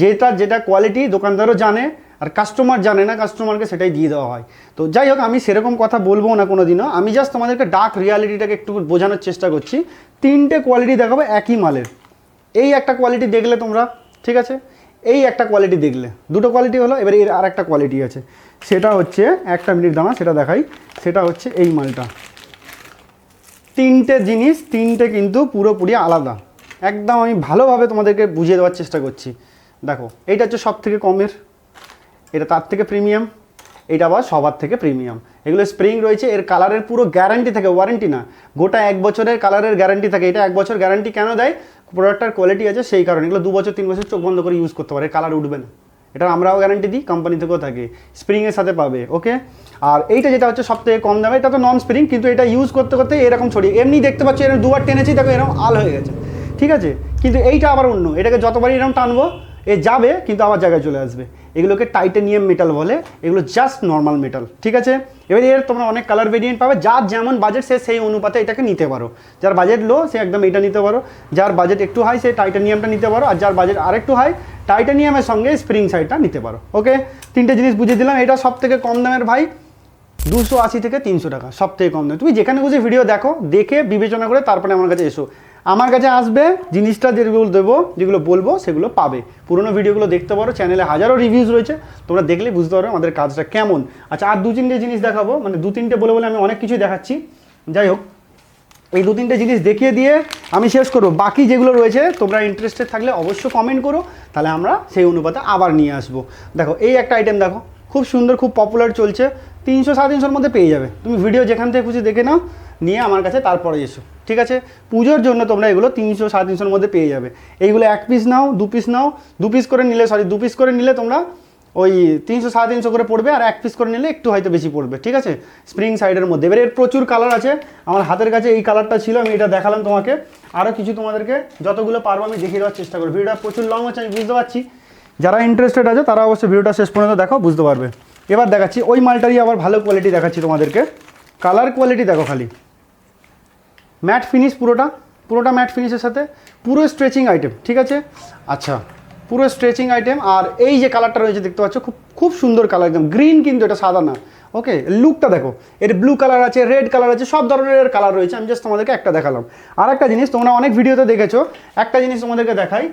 যেটা যেটা কোয়ালিটি দোকানদারও জানে আর কাস্টমার জানে না কাস্টমারকে সেটাই দিয়ে দেওয়া হয়। তো যাই হোক, আমি সেরকম কথা বলব না কোনো দিনও আমি জাস্ট তোমাদেরকে ডার্ক রিয়ালিটিটাকে একটু বোঝানোর চেষ্টা করছি। তিনটে কোয়ালিটি দেখাবো একই মালের। এই একটা কোয়ালিটি দেখলে তোমরা, ঠিক আছে? এই একটা কোয়ালিটি দেখলে। দুটো কোয়ালিটি হলো, এবার এর আর একটা কোয়ালিটি আছে। সেটা হচ্ছে, একটা মিনিট দাঁড়া, সেটা দেখাই। সেটা হচ্ছে এই মালটা। তিনটে জিনিস, তিনটে কিন্তু পুরোপুরি আলাদা। একদম আমি ভালোভাবে তোমাদেরকে বুঝিয়ে দেওয়ার চেষ্টা করছি। দেখো, এইটা হচ্ছে সব থেকে কমের এটা তার থেকে প্রিমিয়াম এটা আবার সবার থেকে প্রিমিয়াম এগুলো স্প্রিং রয়েছে, এর কালারের পুরো গ্যারান্টি থাকে ওয়ারেন্টি না। গোটা এক বছরের কালারের গ্যারান্টি থাকে। এটা এক বছর গ্যারান্টি কেন দেয়? প্রোডাক্টটার কোয়ালিটি আছে সেই কারণে। এগুলো দু বছর, তিন বছর চোখ বন্ধ করে ইউজ করতে পারে কালার উঠবে না। এটা আমরাও গ্যারান্টি দিই কোম্পানি থেকেও থাকে। স্প্রিংয়ের সাথে পাবে ওকে আর এইটা যেটা হচ্ছে সব থেকে কম দামে, এটা তো নন স্প্রিং কিন্তু এটা ইউজ করতে করতে এরকম ছড়িয়ে এমনি দেখতে পাচ্ছি, এরকম দুবার টেনেছি, দেখো এরকম আল হয়ে গেছে। ঠিক আছে? কিন্তু এইটা আবার অন্য। এটাকে যতবারই এরকম টানবো, এ যাবে, কিন্তু আবার জায়গায় চলে আসবে। এগুলোকে টাইটানিয়াম মেটাল বলে। এগুলো জাস্ট নর্মাল মেটাল ঠিক আছে? এবার এর তোমরা অনেক কালার ভেরিয়েন্ট পাবে, যার যেমন বাজেট সে সেই অনুপাতে এটাকে নিতে পারো। যার বাজেট লো সে একদম এটা নিতে পারো। যার বাজেট একটু হাই সে টাইটানিয়ামটা নিতে পারো। আর যার বাজেট আরেকটু হাই টাইটানিয়ামের সঙ্গে স্প্রিং সাইডটা নিতে পারো ওকে তিনটে জিনিস বুঝিয়ে দিলাম, এটা সব থেকে কম দামের ভাই, দুশো আশি থেকে তিনশো টাকা সব থেকে কম দামে তুমি যেখানে বুঝে ভিডিও দেখো, দেখে বিবেচনা করে তারপরে আমার কাছে এসো। আমার কাছে আসবে জিনিসটা যেগুলো দেবো, যেগুলো বলব, সেগুলো পাবে। পুরোনো ভিডিওগুলো দেখতে পারো চ্যানেলে হাজারো রিভিউজ রয়েছে। তোমরা দেখলে বুঝতে পারো আমাদের কাজটা কেমন। আচ্ছা আর দু তিনটে জিনিস দেখাবো মানে দু তিনটে বলে বলে আমি অনেক কিছুই দেখাচ্ছি। যাই হোক, এই দু তিনটে জিনিস দেখিয়ে দিয়ে আমি শেষ করব। বাকি যেগুলো রয়েছে, তোমরা ইন্টারেস্টেড থাকলে অবশ্যই কমেন্ট করো, তাহলে আমরা সেই অনুপাতে আবার নিয়ে আসব। দেখো, এই একটা আইটেম দেখো, খুব সুন্দর, খুব পপুলার চলছে। তিনশো, সাড়ে তিনশোর মধ্যে পেয়ে যাবে। তুমি ভিডিও যেখান থেকে খুশি দেখে নাও, নিয়ে আমার কাছে তারপরে এসো, ঠিক আছে? পুজোর জন্য তোমরা এগুলো তিনশো, সাড়ে তিনশোর মধ্যে পেয়ে যাবে। এইগুলো এক পিস নাও, দু পিস নাও, দু পিস করে নিলে সরি দু পিস করে নিলে তোমরা ওই তিনশো, সাড়ে তিনশো করে পড়বে আর এক পিস করে নিলে একটু হয়তো বেশি পড়বে, ঠিক আছে? স্প্রিং সাইডের মধ্যে। এবার এর প্রচুর কালার আছে। আমার হাতের কাছে এই কালারটা ছিল, আমি এটা দেখালাম তোমাকে। আরও কিছু তোমাদেরকে, যতগুলো পারব আমি দেখিয়ে দেওয়ার চেষ্টা করব। ভিডিওটা প্রচুর লং হচ্ছে আমি বুঝতে পারছি। যারা ইন্টারেস্টেড আছে, তারা অবশ্যই ভিডিওটা শেষ পর্যন্ত দেখো, বুঝতে পারবে। এবার দেখাচ্ছি, ওই মালটারই আবার ভালো কোয়ালিটি দেখাচ্ছি তোমাদেরকে। কালার কোয়ালিটি দেখো খালি। ম্যাট ফিনিশ পুরোটা পুরোটা ম্যাট ফিনিশের সাথে, পুরো স্ট্রেচিং আইটেম ঠিক আছে? আচ্ছা পুরো স্ট্রেচিং আইটেম আর এই যে কালারটা রয়েছে দেখতে পাচ্ছ, খুব খুব সুন্দর কালার একদম। গ্রিন কিন্তু এটা সাদা না ওকে লুকটা দেখো, এর ব্লু কালার আছে রেড কালার আছে, সব ধরনের কালার রয়েছে। আমি জাস্ট তোমাদেরকে একটা দেখালাম। আর একটা জিনিস তোমরা অনেক ভিডিওতে দেখেছ, একটা জিনিস তোমাদেরকে দেখাই,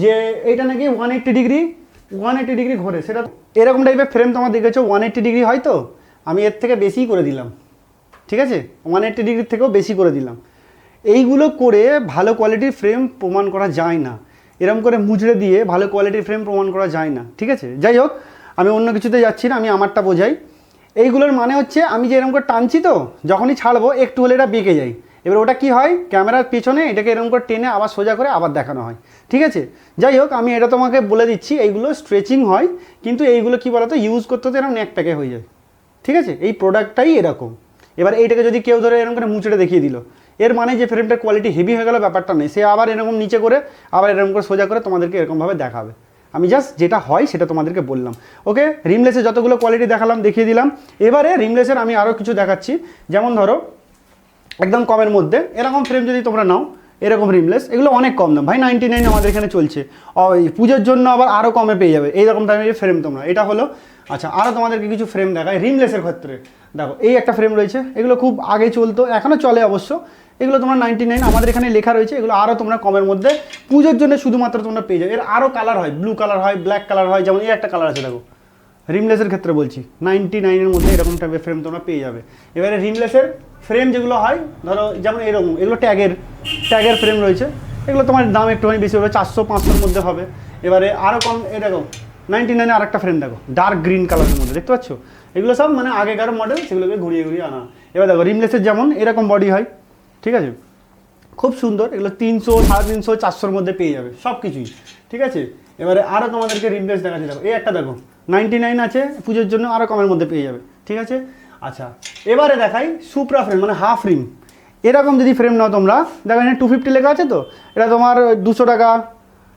যে এইটা নাকি one eighty degree one eighty degree ঘোরে, সেটা এরকম টাইপের ফ্রেম তোমার দেখেছ ওয়ান এইট্টি ডিগ্রি হয় তো? আমি এর থেকে বেশিই করে দিলাম, ঠিক আছে? ওয়ান এইট্টি ডিগ্রির থেকেও বেশি করে দিলাম। এইগুলো করে ভালো কোয়ালিটির ফ্রেম প্রমাণ করা যায় না। এরকম করে মুচড়ে দিয়ে ভালো কোয়ালিটির ফ্রেম প্রমাণ করা যায় না, ঠিক আছে? যাই হোক, আমি অন্য কিছুতে যাচ্ছি না, আমি আমারটা বোঝাই। এইগুলোর মানে হচ্ছে, আমি যে এরকম করে টানছি তো, যখনই ছাড়বো, একটু হলে এটা বেঁকে যায়। এবার ওটা কি হয়? ক্যামেরার পিছনে এটাকে এরকম করে টেনে আবার সোজা করে আবার দেখানো হয়। ঠিক আছে? যাই হোক, আমি এটা তোমাকে বলে দিচ্ছি, এইগুলো স্ট্রেচিং হয়, কিন্তু এইগুলো কি বলতো? ইউজ করতে তো এরকম নেক প্যাকে হয়ে যায়। ঠিক আছে? এই প্রোডাক্টটাই এরকম। এবার এইটাকে যদি কেউ ধরে এরকম করে মুচড়ে দেখিয়ে দিল, এর মানে যে ফ্রেমটার কোয়ালিটি হেভি হয়ে গেল ব্যাপারটা নেই সে আবার এরকম নিচে করে, আবার এরকম করে সোজা করে তোমাদেরকে এরকমভাবে দেখাবে। আমি জাস্ট যেটা হয় সেটা তোমাদেরকে বললাম। ওকে? রিমলেসে যতগুলো কোয়ালিটি দেখালাম, দেখিয়ে দিলাম। এবারে রিমলেসের আমি আরও কিছু দেখাচ্ছি। যেমন ধরো একদম কমের মধ্যে। এরকম ফ্রেম যদি তোমরা নাও, এরকম রিমলেস এগুলো অনেক কম দাম। ভাই নাইনটি নাইন আমাদের এখানে চলছে। পুজোর জন্য আবার আরও কমে পেয়ে যাবে। এইরকম দামের ফ্রেম তোমরা। এটা হলো আচ্ছা আরও তোমাদেরকে কিছু ফ্রেম দেখায় রিমলেসের ক্ষেত্রে। দেখো, এই একটা ফ্রেম রয়েছে। এগুলো খুব আগে চলতো এখনও চলে অবশ্য। এগুলো তোমরা নাইনটি নাইন আমাদের এখানে লেখা রয়েছে। এগুলো আরও তোমরা কমের মধ্যে পুজোর জন্য শুধুমাত্র তোমরা পেয়ে যাবে। এর আরও কালার হয়। ব্লু কালার হয় ব্ল্যাক কালার হয়, যেমন এই একটা কালার আছে, দেখো। রিমলেসের ক্ষেত্রে বলছি। নাইনটি নাইনের মধ্যে এরকম টাইপের ফ্রেম তোমরা পেয়ে যাবে। এবারে রিমলেসের ফ্রেম যেগুলো হয়, ধরো যেমন এরকম, এগুলো ট্যাগের ট্যাগের ফ্রেম রয়েছে। এগুলো তোমার দাম একটুখানি বেশি হবে চারশো, পাঁচশোর মধ্যে হবে। এবারে আরও কম, এ দেখো নাইনটি নাইনে আরেকটা ফ্রেম দেখো ডার্ক গ্রিন কালারের মধ্যে, দেখতে পাচ্ছ? এগুলো সব মানে আগেকার মডেল সেগুলোকে ঘুরিয়ে ঘুরিয়ে আনা। এবার দেখো রিমলেসের যেমন, এরকম বডি হয়, ঠিক আছে? খুব সুন্দর, এগুলো তিনশো, সাড়ে তিনশো, চারশোর মধ্যে পেয়ে যাবে সব কিছুই ঠিক আছে? এবারে আরও তোমাদেরকে রিমপ্লেস দেখাচ্ছি, দেখো, এই একটা দেখো নাইনটি নাইন আছে, পুজোর জন্য আরও কমের মধ্যে পেয়ে যাবে, ঠিক আছে? আচ্ছা এবারে দেখাই সুপ্রা ফ্রেম মানে হাফ রিম এরকম যদি ফ্রেম নাও তোমরা, দেখো এখানে টু ফিফটি লেখা আছে তো? এটা তোমার দুশো টাকা,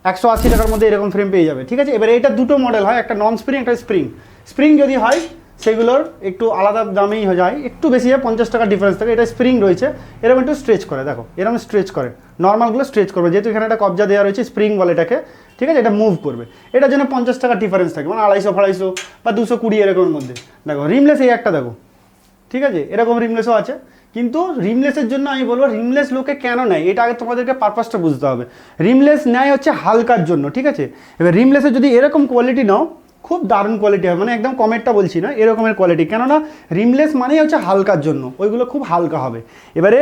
একশো আশি টাকার মধ্যে এরকম ফ্রেম পেয়ে যাবে, ঠিক আছে? এবারে এটা দুটো মডেল হয়, একটা নন স্প্রিং একটা স্প্রিং স্প্রিং যদি হয়, সেগুলোর একটু আলাদা দামেই হয়ে যায়, একটু বেশি হয়, পঞ্চাশ টাকা ডিফারেন্স থাকে, এটা স্প্রিং রয়েছে। এরকম একটু স্ট্রেচ করে, দেখো, এরকম স্ট্রেচ করে। নর্মালগুলো স্ট্রেচ করবে, যেহেতু এখানে একটা কবজা দেওয়া রয়েছে স্প্রিং বলে এটাকে, ঠিক আছে? এটা মুভ করবে। এটার জন্য পঞ্চাশ টাকা ডিফারেন্স থাকে মানে আড়াইশো ফাড়াইশো বা দুশো কুড়ি এরকমের মধ্যে। দেখো রিমলেস এই একটা দেখো। ঠিক আছে? এরকম রিমলেসও আছে। কিন্তু রিমলেসের জন্য আমি বলব, রিমলেস লোকে কেন নেয়? এটা আগে তোমাদেরকে পারপাসটা বুঝতে হবে। রিমলেস নেয় হচ্ছে হালকার জন্য, ঠিক আছে? এবার রিমলেসের যদি এরকম কোয়ালিটি নাও, খুব দারুণ কোয়ালিটি হবে। মানে একদম কমেরটা বলছি না, এরকমের কোয়ালিটি কেননা রিমলেস মানেই হচ্ছে হালকার জন্য, ওইগুলো খুব হালকা হবে। এবারে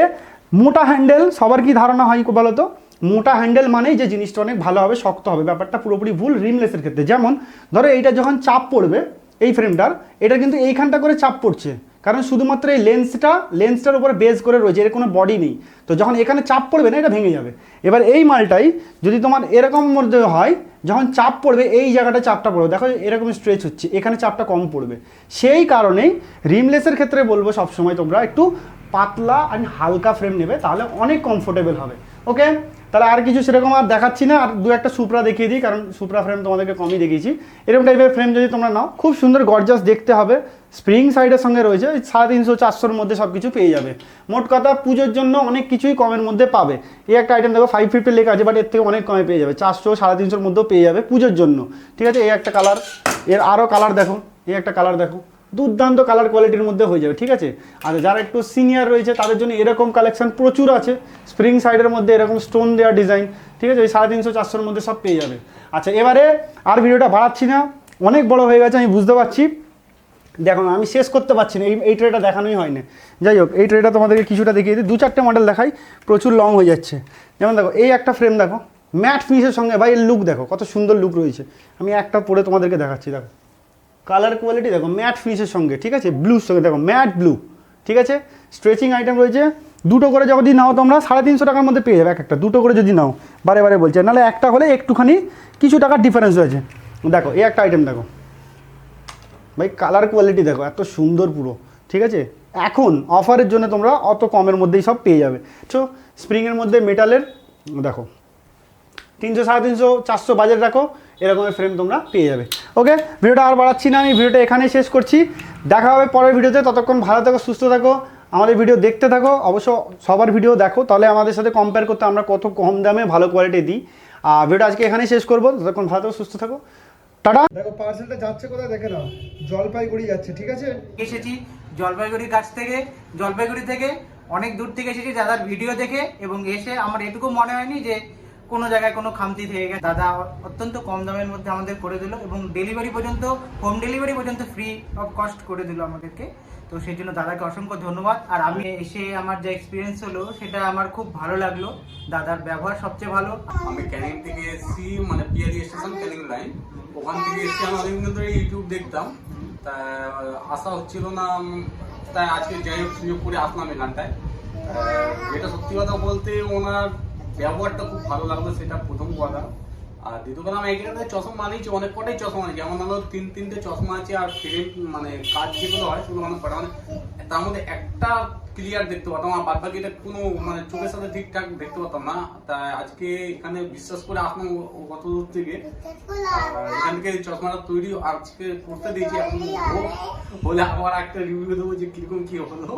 মোটা হ্যান্ডেল সবার কি ধারণা হয় বলো তো মোটা হ্যান্ডেল মানেই যে জিনিসটা অনেক ভালো হবে, শক্ত হবে। ব্যাপারটা পুরোপুরি ভুল রিমলেসের ক্ষেত্রে। যেমন, ধরো এইটা যখন চাপ পড়বে, এই ফ্রেমটার এটা কিন্তু এইখানটা করে চাপ পড়ছে। কারণ শুধুমাত্র এই লেন্সটা লেন্সটার উপরে বেস করে রয়েছে, এর কোনো বডি নেই। তো যখন এখানে চাপ পড়বে না, এটা ভেঙে যাবে। এবার এই মালটাই যদি তোমার এরকম মধ্যে হয়, যখন চাপ পড়বে, এই জায়গাটা চাপটা পড়বে। দেখো এরকম স্ট্রেচ হচ্ছে, এখানে চাপটা কম পড়বে। সেই কারণেই রিমলেসের ক্ষেত্রে বলব সবসময় তোমরা একটু পাতলা আর হালকা ফ্রেম নেবে, তাহলে অনেক কমফোর্টেবল হবে। ওকে তাহলে আর কিছু সেরকম আর দেখাচ্ছি না। আর দু একটা সুপ্রা দেখিয়ে দিই, কারণ সুপ্রা ফ্রেম তোমাদেরকে কমই দেখিয়েছি। এরকম টাইপের ফ্রেম যদি তোমরা নাও, খুব সুন্দর গর্জাস দেখতে হবে। স্প্রিং সাইডের সঙ্গে রয়েছে, ওই সাড়ে তিনশো, চারশোর মধ্যে সব কিছু পেয়ে যাবে। মোট কথা পুজোর জন্য অনেক কিছুই কমের মধ্যে পাবে। এই একটা আইটেম দেখো ফাইভ ফিফটি লেখা আছে বাট এর থেকে অনেক কমে পেয়ে যাবে। চারশো, সাড়ে তিনশোর মধ্যেও পেয়ে যাবে পুজোর জন্য। ঠিক আছে, এই একটা কালারের আরও কালার দেখো, এই একটা কালার দেখো। দুর্দান্ত কালার কোয়ালিটির মধ্যে হয়ে যাবে, ঠিক আছে? আর যারা একটু সিনিয়র রয়েছে, তাদের জন্য এরকম কালেকশন প্রচুর আছে। স্প্রিং সাইডের মধ্যে এরকম স্টোন দেওয়া ডিজাইন ঠিক আছে? ওই সাড়ে তিনশো, চারশোর মধ্যে সব পেয়ে যাবে। আচ্ছা এবারে আর ভিডিওটা বাড়াচ্ছি না। অনেক বড় হয়ে গেছে, আমি বুঝতে পারছি। দেখো না, আমি শেষ করতে পারছি না, এই এই ট্রেটা দেখানোই হয়নি। যাই হোক, এই ট্রেটা তোমাদেরকে কিছুটা দেখিয়ে দিই। দু চারটে মডেল দেখাই, প্রচুর লং হয়ে যাচ্ছে। যেমন দেখো, এই একটা ফ্রেম দেখো ম্যাট ফিনিশের সঙ্গে, ভাই এর লুক দেখো, কত সুন্দর লুক রয়েছে। আমি একটা পরে তোমাদেরকে দেখাচ্ছি, দেখো। কালার কোয়ালিটি দেখো ম্যাট ফিনিশের সঙ্গে, ঠিক আছে? ব্লুর সঙ্গে, দেখো ম্যাট ব্লু ঠিক আছে? স্ট্রেচিং আইটেম রয়েছে। দুটো করে যদি নাও তোমরা, সাড়ে তিনশো টাকার মধ্যে পেয়ে যাবে এক একটা। দুটো করে যদি নাও, বারে বারে বলছে। নাহলে একটা হলে একটুখানি কিছু টাকার ডিফারেন্স রয়েছে। দেখো, এই একটা আইটেম দেখো। ভাই কালার কোয়ালিটি দেখো, এত সুন্দর পুরো, ঠিক আছে? এখন অফারের জন্য তোমরা অত কমের মধ্যেই সব পেয়ে যাবে। তো স্প্রিংয়ের মধ্যে মেটালের দেখো তিনশো সাড়ে তিনশো চারশো বাজেট রাখো এরকমের ফ্রেম তোমরা পেয়ে যাবে। ওকে ভিডিওটা আর বাড়াচ্ছি না আমি ভিডিওটা এখানেই শেষ করছি। দেখা হবে পরের ভিডিওতে ততক্ষণ ভালো থাকো সুস্থ থাকো আমাদের ভিডিও দেখতে থাকো। অবশ্য সবার ভিডিও দেখো তাহলে আমাদের সাথে কম্পেয়ার করতে আমরা কত কম দামে ভালো কোয়ালিটি দিই। আর ভিডিওটা আজকে এখানেই শেষ করব ততক্ষণ ভালো থাকো সুস্থ থাকো। টাটা! দেখো পার্সেলটা যাচ্ছে কোথায় দেখে নাও। জলপাইগুড়ি যাচ্ছে ঠিক আছে? এসেছি জলপাইগুড়ির কাছ থেকে জলপাইগুড়ি থেকে অনেক দূর থেকে এসেছি দাদার ভিডিও দেখে এবং এসে আমার এটুকু মনে হয়নি যে কোনো জায়গায় কোনো খামতি থেকে গেছে। দাদা অত্যন্ত কম দামের মধ্যে আমাদের করে দিল এবং ডেলিভারি পর্যন্ত হোম ডেলিভারি পর্যন্ত ফ্রি অফ কস্ট করে দিল আমাদেরকে। তো সেই জন্য দাদাকে অসংখ্য ধন্যবাদ। আর আমি এসে আমার যে এক্সপিরিয়েন্স হলো, সেটা আমার খুব ভালো লাগল। দাদার ব্যবহার সবচেয়ে ভালো। আমি ক্যানিং থেকে এসেছি মানে পিয়ারি স্টেশন, ক্যানিং লাইন। ওখান থেকে এসেছি আমি অনেকদিন ধরে ইউটিউব দেখতাম। তা আসা হচ্ছিল না তাই আজকে যাই হোক সুযোগ করে আসলাম এখানটায়। যেটা সত্যি কথা বলতে ওনার ব্যবহারটা খুব ভালো লাগল, সেটা প্রথম কথা। আর দ্বিতীয় কথা আমি এখানে চশমা মানিয়েছি অনেক কটাই চশমা মানিয়েছি যেমন হলো তিন তিনটে চশমা আছে আর ফ্রেম মানে কাজ যেগুলো হয়, সেগুলো অনেক কটা মানে তার মধ্যে একটা ক্লিয়ার দেখতে পারতাম আর বাদ বাকিটা কোনো মানে চোখের সাথে ঠিকঠাক দেখতে পারতাম না। তাই আজকে এখানে বিশ্বাস করে আসলাম কত দূর থেকে। এখান থেকে চশমাটা তৈরি আজকে করতে দিয়েছি, এখন হলে আবার একটা রিভিউ দেবো যে কীরকম কি হলো।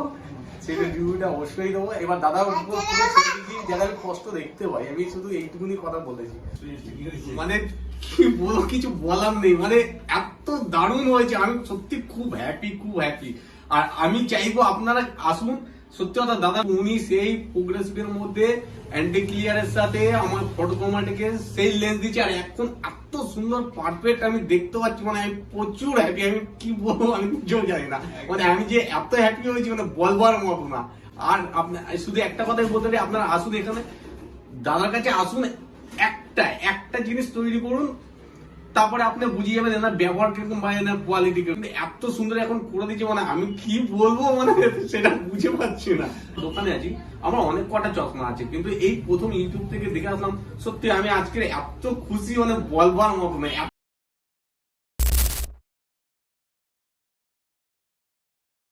সেটা রিভিউটা অবশ্যই দেবো। এবার দাদা পুরো ছেড়ে দিয়েছি যাতে আমি কষ্ট দেখতে পাই। আমি শুধু এইটুকুনি কথা বলেছি। মানে কি বলব কিছু বলার নেই। মানে এত দারুণ হয়েছে। আমি সত্যি খুব হ্যাপি খুব হ্যাপি আর আমি চাইব আপনারা আসুন। সত্যি কথা দাদা উনি সেই প্রোগ্রেসিভের মধ্যে অ্যান্টি ক্লিয়ারের সাথে আমার সেই লেন্স দিচ্ছে। আর এখন এত সুন্দর পারফেক্ট আমি দেখতে পাচ্ছি মানে আমি প্রচুর হ্যাপি আমি কি বলব, আমি নিজেও জানি না। মানে আমি যে এত হ্যাপি হয়েছি মানে বলবার মতো না। আর আপনি শুধু একটা কথাই বলতে পারি আপনারা আসুন এখানে। দাদার কাছে আসুন, একটা একটা জিনিস তৈরি করুন তারপরে আপনি বুঝিয়ে যাবেন এনার ব্যবহার কীরকম বা এনার কোয়ালিটি কীরকম। এত সুন্দর এখন করে দিচ্ছে মানে আমি কি বলব মানে সেটা বুঝে পাচ্ছি না। দোকানে আছি, আমার অনেক কটা চশমা আছে, কিন্তু এই প্রথম ইউটিউব থেকে দেখে আসলাম, সত্যি আমি আজকে এত খুশি মানে বলবার মতো না